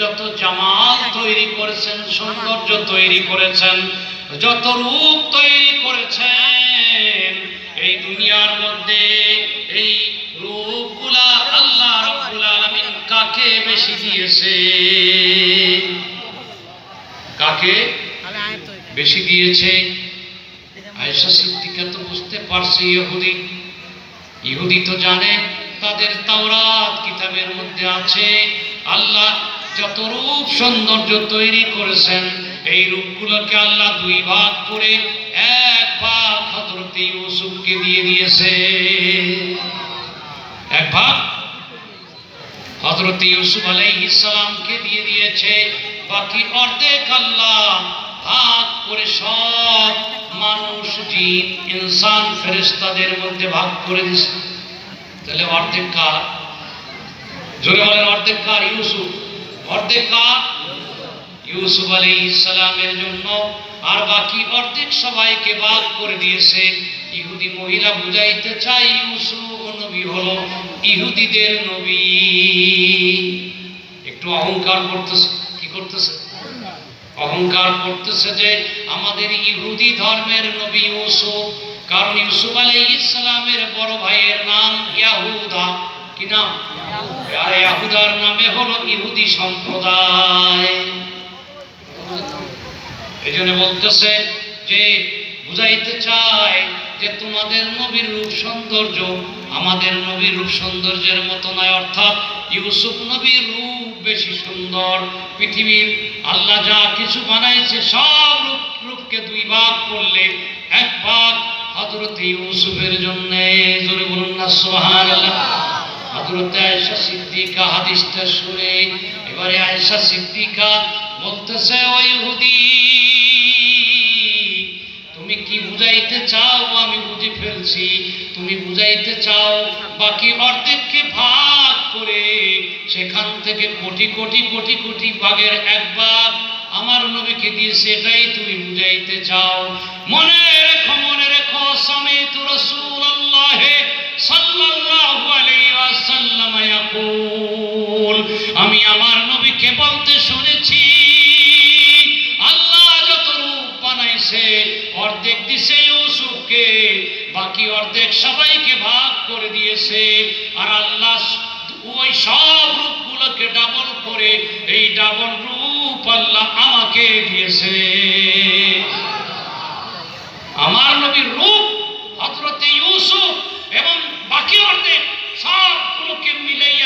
যত সৌন্দর্য তৈরি করেছেন, যত রূপ তৈরি করেছেন, এই দুনিয়ার মধ্যে এই রূপগুলা আল্লাহ কাকে বেশি দিয়েছে? কাকে বেশি দিয়েছে? আয়েশা সিদ্দিকা তো বুঝতে পারছে, ইহুদি। ইহুদি তো জানে। তাদের তাওরাত কিতাবের মধ্যে আছে। আল্লাহ যত রূপ সৌন্দর্য তৈরি করেছেন, এই রূপগুলোকে আল্লাহ দুই ভাগ করে এক ভাগ হযরত ইউসুফকে দিয়ে দিয়েছে। এক ভাগ হযরত ইউসুফ আলাইহিস সালামকে দিয়ে দিয়েছে। বাকি অর্ধেক আল্লাহ ভাগ করে সব মানুষ, জিন, ইনসান, ফেরেশতাদের মধ্যে ভাগ করে দিয়েছে। তাহলে অর্ধেক কার? জোরে বলেন, অর্ধেক কার? ইউসুফ। অর্ধেক কার? ইউসুফ আলী ইসলামের জন্য। আর বাকি অর্ধেক সবাইকে ভাগ করে দিয়েছে। ইহুদি মহিলা বুঝাইতে চাই ইউসুফ নবী হলো ইহুদিদের নবী। একটু অহংকার করতেছে। কি করতেছে? অহংকার করতেছে যে আমাদের ইহুদি ধর্মের নবী ইউসুফ কারণ ইউসুফ আলাইহিস ইসলামের বড় ভাইয়ের নাম ইয়াহুদা। কি নাম? আর ইয়াহুদার নামে হলো ইহুদি সম্প্রদায়। এই জন্য বলতেছে যে বুঝাইতে চায় যে তোমাদের নবীর রূপ সৌন্দর্য আমাদের নবীর রূপ সৌন্দর্যের মতো নয়। অর্থাৎ ইউসুফ নবীর রূপ বেশি সুন্দর। পৃথিবীর আল্লাহ যা কিছু বানাইছে সব রূপ রূপকে দুই ভাগ করলে হজরত ইউসুফের জন্য, জোরে বলুন না, সুবহানাল্লাহ। হজরত আয়েশা সিদ্দিকা হাদিসটা শুনে, এবারে আয়েশা সিদ্দিকা বলতেছে ইহুদি, তুমি কি বুঝাইতে চাও? আমি বুঝে ফেলছি। তুমি বুঝাইতে চাও, বাকি অর্ধেককে ভাগ করে সেখান থেকে কোটি কোটি কোটি কোটি ভাগের এক ভাগ আমার নবীকে দিয়ে সেটাই তুমি বুঝাইতে চাও। মনে রেখো মনে রেখো। ওয়াসাল্লাম ইয়াকুল আমি আমার নবীকে বলতে শুনেছি, আল্লাহ যত রূপ বানাইছে, অর্ধেক দিছে ইউসুফকে, বাকি অর্ধেক সবাইকে ভাগ করে দিয়েছে, আর আল্লাহ ওই সব রূপগুলোকে ডাবল করে, এই ডাবল রূপ আল্লাহ আমাকে দিয়েছে। আমার নবীর রূপ